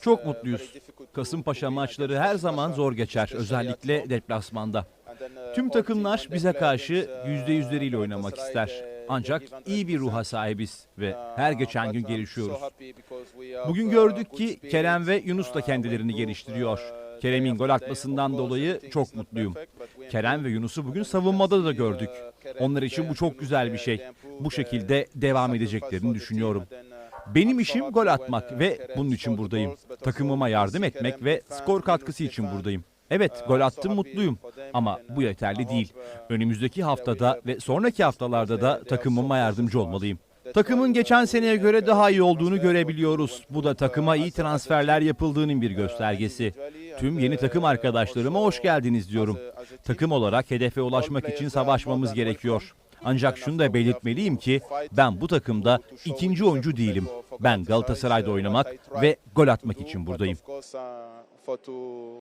Çok mutluyuz. Kasımpaşa maçları her zaman zor geçer, özellikle deplasmanda. Tüm takımlar bize karşı yüzde yüzleriyle oynamak ister. Ancak iyi bir ruha sahibiz ve her geçen gün gelişiyoruz. Bugün gördük ki Kerem ve Yunus da kendilerini geliştiriyor. Kerem'in gol atmasından dolayı çok mutluyum. Kerem ve Yunus'u bugün savunmada da gördük. Onlar için bu çok güzel bir şey. Bu şekilde devam edeceklerini düşünüyorum. Benim işim gol atmak ve bunun için buradayım. Takımıma yardım etmek ve skor katkısı için buradayım. Evet gol attım mutluyum ama bu yeterli değil. Önümüzdeki haftada ve sonraki haftalarda da takımıma yardımcı olmalıyım. Takımın geçen seneye göre daha iyi olduğunu görebiliyoruz. Bu da takıma iyi transferler yapıldığının bir göstergesi. Tüm yeni takım arkadaşlarıma hoş geldiniz diyorum. Takım olarak hedefe ulaşmak için savaşmamız gerekiyor. Ancak şunu da belirtmeliyim ki ben bu takımda ikinci oyuncu değilim. Ben Galatasaray'da oynamak ve gol atmak için buradayım.